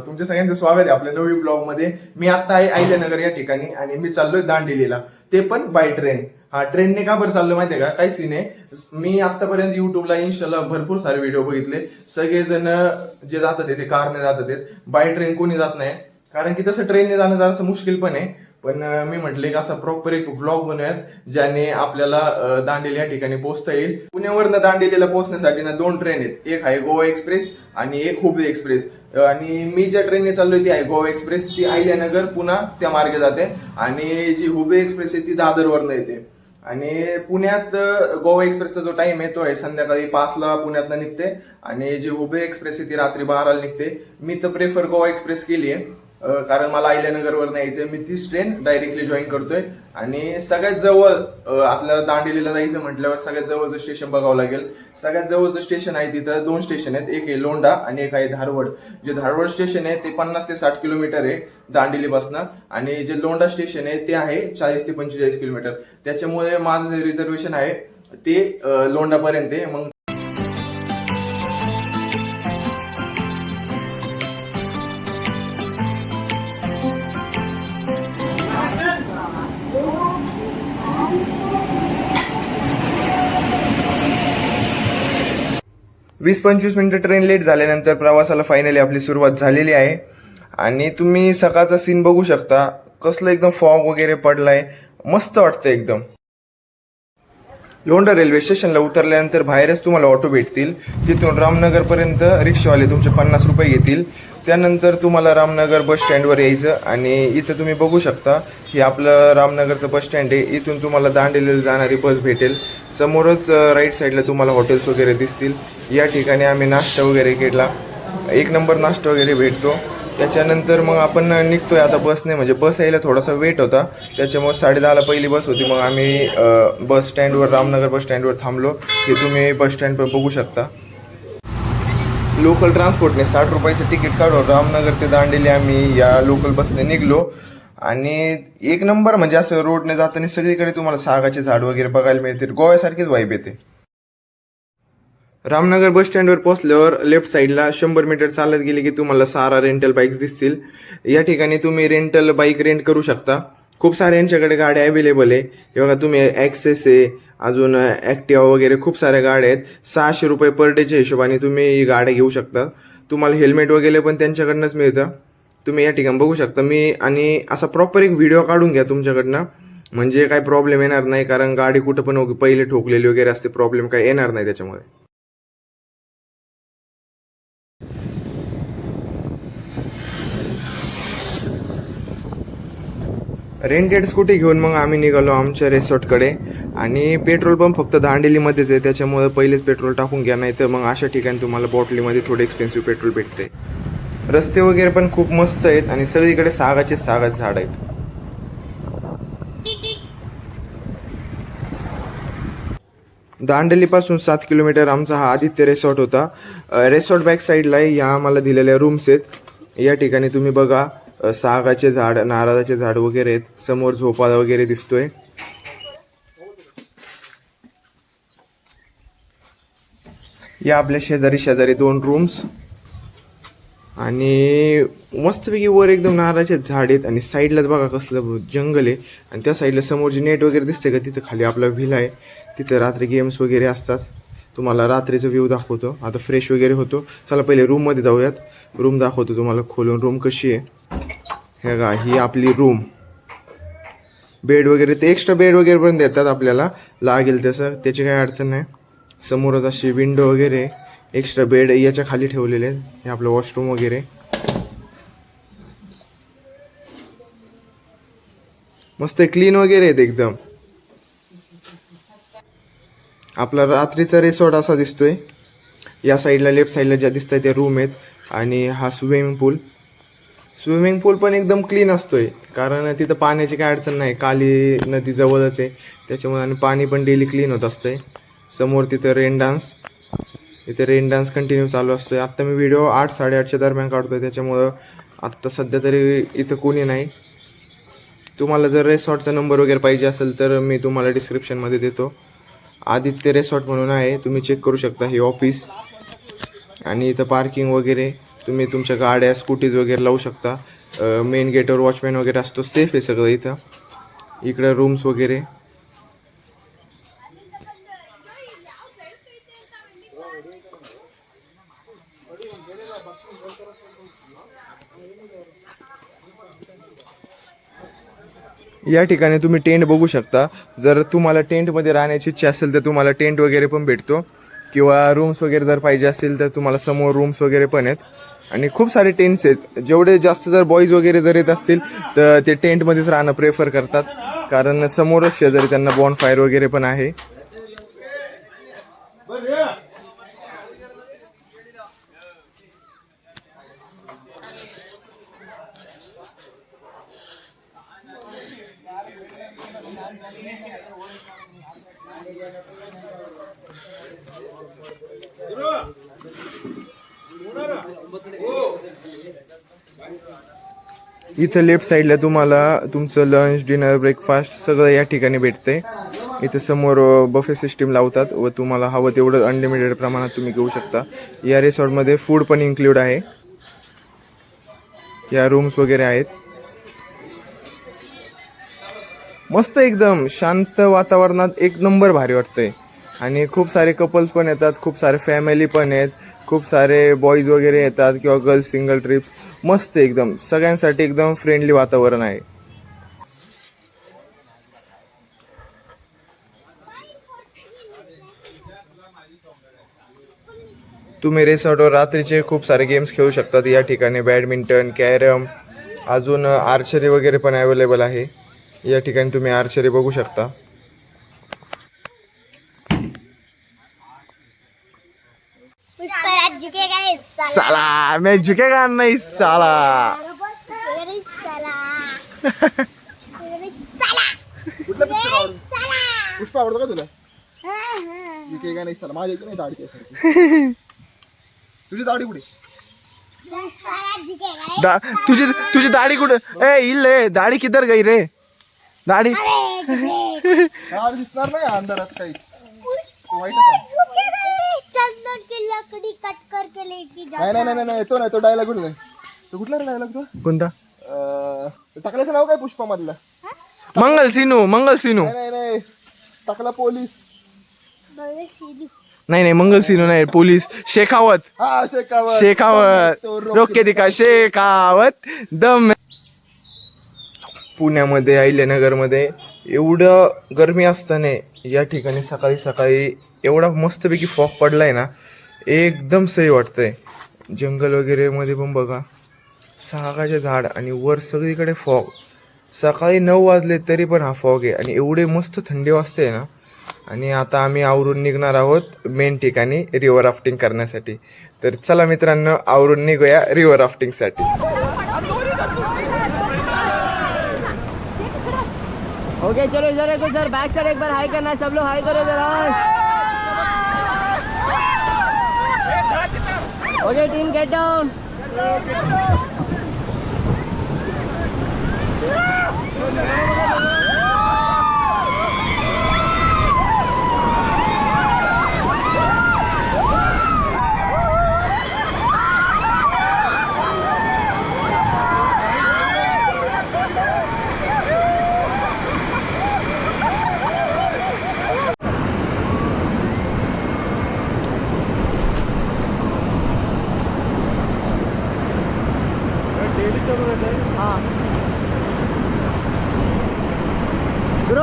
मित्रांनो तुमच्या सगळ्यांचं स्वागत आहे आपल्या नवीन ब्लॉगमध्ये. मी आता आहे आयल्यानगर या ठिकाणी आणि मी चाललोय दांडेलीला. ते पण बाय ट्रेन हा ट्रेनने का बरं चाललो माहितीये का? काही सीन आहे. मी आतापर्यंत युट्यूबला इन्स्टाला भरपूर सारे व्हिडिओ बघितले. सगळेजण जे जातात ते कारने जातात बाय ट्रेन कोणी जात नाही. कारण की तसं ट्रेनने जाणं जरासं मुश्किल पण आहे. पण मी म्हटले की असा प्रॉपर एक ब्लॉग बनवूयात ज्याने आपल्याला दांडेली या ठिकाणी पोहोचता येईल. पुण्यावरनं दांडेलीला पोहोचण्यासाठी ना दोन ट्रेन आहेत. एक आहे गोवा एक्सप्रेस आणि एक हुबळी एक्सप्रेस आणि मी ज्या ट्रेनने चाललो ती आहे. गोवा एक्सप्रेस ती आयल्यानगर पुन्हा त्या मार्गे जाते. आणि जी हुबे एक्सप्रेस आहे ती दादरवरनं येते. आणि पुण्यात गोवा एक्सप्रेसचा जो टाइम आहे तो आहे संध्याकाळी पाचला पुण्यातनं निघते. आणि जी हुबे एक्सप्रेस आहे ती रात्री बाराला निघते. मी तर प्रेफर गोवा एक्सप्रेस केली आहे कारण मला अहिल्यानगरवर यायचंय मी तीच ट्रेन डायरेक्टली जॉईन करतोय. आणि सगळ्यात जवळ आपल्याला दांडेलीला जायचं म्हटल्यावर सगळ्यात जवळचं स्टेशन बघावं लागेल. सगळ्यात जवळचं स्टेशन आहे तिथं दोन स्टेशन आहेत. एक आहे लोंढा आणि एक आहे धारवड. जे धारवड स्टेशन आहे ते पन्नास ते साठ किलोमीटर आहे दांडेलीपासनं. आणि जे लोंढा स्टेशन आहे ते आहे चाळीस ते पंचेचाळीस किलोमीटर त्याच्यामुळे माझं जे रिझर्वेशन आहे ते लोंढापर्यंत आहे. मग वीस पंचवीस मिनिटं ट्रेन लेट झाल्यानंतर प्रवासाला फायनली आपली सुरुवात झालेली आहे. आणि तुम्ही सकाळचा सीन बघू शकता. कसलं एकदम फॉग वगैरे पडलाय. मस्त वाटतं एकदम. लोंढा रेल्वे स्टेशनला उतरल्यानंतर बाहेरच तुम्हाला ऑटो भेटतील. तिथून रामनगरपर्यंत रिक्षावाले तुमचे पन्नास रुपये घेतील. त्यानंतर तुम्हाला रामनगर बस स्टँडवर यायचं आणि इथं तुम्ही बघू शकता हे आपलं रामनगरचं बस स्टँड आहे. इथून तुम्हाला दांडेलीला जाणारी बस भेटेल. समोरच राईट साईडला तुम्हाला हॉटेल्स वगैरे दिसतील. या ठिकाणी आम्ही नाश्ता वगैरे केला. एक नंबर नाश्ता वगैरे भेटतो. त्याच्यानंतर मग आपण निघतोय आता बसने. म्हणजे बस यायला थोडासा वेट होता. त्याच्यामुळे साडेदहाला पहिली बस होती. मग आम्ही बस स्टँडवर रामनगर बस स्टँडवर थांबलो की तुम्ही बस स्टँडवर बघू शकता. लोकल ट्रान्सपोर्टने साठ रुपयाचं तिकीट काढून रामनगर ते दांडेली आम्ही या लोकल बसने निघलो. आणि एक नंबर म्हणजे असं रोडने जाताना सगळीकडे तुम्हाला सागाचे झाड वगैरे बघायला मिळतील. गोव्यासारखीच वाईब येते. रामनगर बस स्टँडवर पोहोचल्यावर लेफ्ट साईडला शंभर मीटर चालत गेले की तुम्हाला सारा रेंटल बाईक्स दिसतील. या ठिकाणी तुम्ही रेंटल बाईक रेंट करू शकता. खूप साऱ्या यांच्याकडे गाड्या अवेलेबल आहे. बघा तुम्ही ॲक्सेस आहे अजून ॲक्टिवा वगैरे खूप साऱ्या गाड्या आहेत. सहाशे रुपये पर डेच्या हिशोबाने तुम्ही ही गाड्या घेऊ शकता. तुम्हाला हेल्मेट वगैरे पण त्यांच्याकडनंच मिळतं. तुम्ही या ठिकाणी बघू शकता. मी आणि असा प्रॉपर एक व्हिडिओ काढून घ्या तुमच्याकडनं. म्हणजे काही प्रॉब्लेम येणार नाही कारण गाडी कुठं पण पहिले ठोकलेली वगैरे असते प्रॉब्लेम काही येणार नाही त्याच्यामध्ये रेंटेड स्कूटी घेऊन मग आम्ही निघालो आमच्या रिसॉर्टकडे. आणि पेट्रोल पंप फक्त दांडेलीमध्येच आहे. त्याच्यामुळे पहिलेच पेट्रोल टाकून घ्या नाही तर मग अशा ठिकाणी तुम्हाला बॉटलीमध्ये थोडे एक्सपेन्सिव्ह पेट्रोल भेटते. रस्ते वगैरे पण खूप मस्त आहेत आणि सगळीकडे सागाचे सागाच झाड आहेत. दांडेलीपासून सात किलोमीटर आमचा हा आदित्य रेसॉर्ट होता. रेसॉर्ट बॅक साईडला या आम्हाला दिलेल्या रूम्स आहेत. या ठिकाणी तुम्ही बघा. सागाचे झाड नारळाचे झाड वगैरे आहेत. समोर झोपाळा वगैरे दिसतोय. या आपल्या शेजारी शेजारी दोन रूम्स आणि मस्तपैकी वर एकदम नारळाचे झाड आहेत. आणि साईडलाच बघा कसलं जंगल आहे. आणि त्या साईडला समोर जे नेट वगैरे दिसते का तिथं खाली आपला व्हिला आहे. तिथं रात्री गेम्स वगैरे असतात. तुम्हाला रात्रीचं व्ह्यू दाखवतो. आता फ्रेश वगैरे होतो. चला पहिले रूममध्ये जाऊयात. रूम दाखवतो तुम्हाला खोलून. रूम कशी आहे? हे का ही आपली रूम बेड वगैरे ते एक्स्ट्रा बेड वगैरे पण देतात आपल्याला. लागेल तसं. त्याची काही अडचण नाही. समोरच अशी विंडो वगैरे एक्स्ट्रा बेड याच्या खाली ठेवलेले आहेत. हे आपलं वॉशरूम वगैरे मस्त क्लीन वगैरे आहेत एकदम. आपला रात्रीचा रिसॉर्ट असा दिसतोय. या साईडला लेफ्ट साईडला ज्या दिसत त्या रूम आहेत आणि हा स्विमिंग पूल स्विमिंग पूल पण एकदम क्लीन असतोय. कारण तिथं पाण्याची काय अडचण नाही. काली नदी जवळच आहे. त्याच्यामुळे आणि पाणी पण डेली क्लीन होत असतंय. समोर तिथं रेन डान्स इथे रेन डान्स कंटिन्यू चालू असतोय. आत्ता मी व्हिडिओ आठ साडेआठच्या दरम्यान काढतोय. त्याच्यामुळं आत्ता सध्या तरी इथं कोणी नाही. तुम्हाला जर रेसॉर्टचा नंबर वगैरे पाहिजे असेल तर मी तुम्हाला डिस्क्रिप्शनमध्ये देतो. आदित्य रेसॉर्ट म्हणून आहे. तुम्ही चेक करू शकता हे ऑफिस आणि इथं पार्किंग वगैरे. तुम्ही तुमच्या गाड्या स्कूटीज वगैरे लावू शकता. मेन गेटवर वॉचमॅन वगैरे असतो. सेफ आहे सगळं इथं. इकडं रूम्स वगैरे. या ठिकाणी तुम्ही टेंट बघू शकता. जर तुम्हाला टेंटमध्ये राहण्याची इच्छा असेल तर तुम्हाला टेंट वगैरे पण भेटतो. किंवा रूम्स वगैरे जर पाहिजे असतील तर तुम्हाला समोर रूम्स वगैरे पण आहेत. आणि खूप सारे टेंट्स आहेत. जेवढे जास्त जर बॉईज वगैरे जर येत असतील तर ते टेंटमध्येच राहणं प्रेफर करतात. कारण समोरच शेजारी त्यांना बॉन फायर वगैरे पण आहे. इथं लेफ्ट साईडला तुम्हाला तुमचं लंच डिनर ब्रेकफास्ट सगळं या ठिकाणी भेटते इथं समोर बफे सिस्टीम लावतात व तुम्हाला हवं तेवढं अनलिमिटेड प्रमाणात तुम्ही घेऊ शकता. या रिसॉर्टमध्ये फूड पण इन्क्लूड आहे. या रूम्स वगैरे आहेत. मस्त एकदम शांत वातावरणात एक नंबर भारी वाटतंय. आणि खूप सारे कपल्स पण येतात खूप सारे फॅमिली पण आहेत. खूप सारे बॉईज वगैरे येतात किंवा गर्ल्स सिंगल ट्रिप्स मस्त एकदम. सगळ्यांसाठी एकदम फ्रेंडली वातावरण आहे. तुम्ही रिसॉर्टवर रात्रीचे खूप सारे गेम्स खेळू शकतात. या ठिकाणी बॅडमिंटन कॅरम अजून आर्चरी वगैरे पण अवेलेबल आहे. या ठिकाणी तुम्ही आर्चरी बघू शकता पुष्पराज झुकेगा नहीं साला मैं झुकेगा नहीं साला। झुकेगा झुकेगा पुष्प आवडतो का तुला? काही नाही सर माझ्या नाही दाढी केसारखी तुझी दाढी कुठे? झुकेगा दा तुझी तुझी दाढी कुठं? ए इल्ले दाढी किधर गई रे? दाढी. दिसणार नाही अंधारात काहीच. पुष्प तो वाईटच आहे. झुकेगा नहीं चंदन की लकड़ी कट करके लेके जा नाही नाही नाही नाही, नाही तो नाही तो डायलॉग कुठला आहे? तो कुठला डायलॉग तो? कोणता? अं, टाकल्याचं नाव काय पुष्पा मधलं मंगल सिनू मंगल सिनू. नाही नाही नाही. टाकला पोलीस. नाही नाही मंगल सिनू नाही पोलीस. शेखावत. हा शेखावत. शेखावत. तो रोक दिका शेखावत. दम पुण्यामध्ये अहिल्यानगरमध्ये एवढं गरमी असताना या ठिकाणी सकाळी सकाळी एवढा मस्तपैकी फॉग पडलाय ना एकदम सही वाटतंय. जंगल वगैरे मध्ये पण बघा. सागाचे झाड आणि वर सगळीकडे फॉग सकाळी नऊ वाजले तरी पण हा फॉग आहे. आणि एवढे मस्त थंडी वाजते ना. आणि आता आम्ही आवरून निघणार आहोत मेन ठिकाणी रिव्हर राफ्टिंग करण्यासाठी. तर चला मित्रांनो आवरून निघूया रिव्हर राफ्टिंगसाठी ओके चलो इधर देखो सर. बैक सर एक बार हाई करना है. सब लोग हाई करो जरा. ओके टीम गेट डाउन हाँ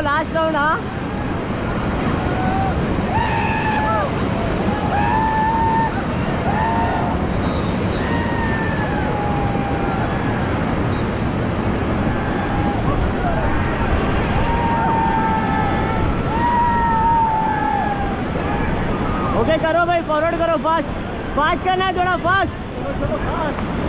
ब्रो लास्ट राऊंड हा ओके करो भाई फॉरवर्ड करो फास्ट फास्ट करना है थोड़ा फास्ट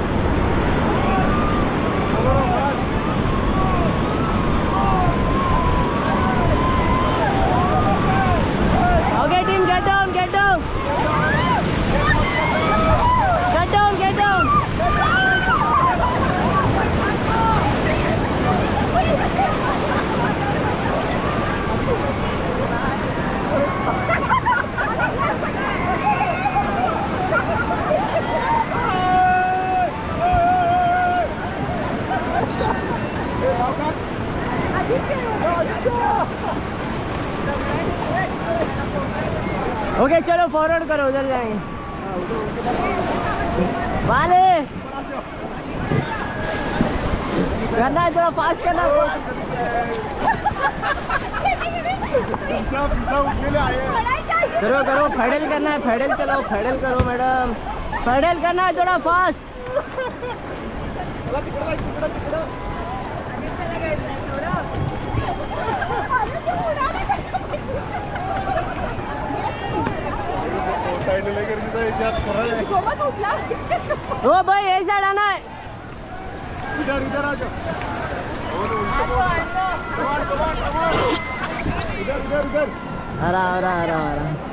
ओके, चलो फॉरवर्ड करो, उधर जाएँगे। वाले! करना है थोड़ा फास्ट करना करो करो फेडल करना है फेडल चलो फेडल करो मैडम। फेडल करना है थोड़ा फास्ट ओ भाई ये साइड आना है इधर इधर आ जाओ इधर इधर इधर आ रहा आ रहा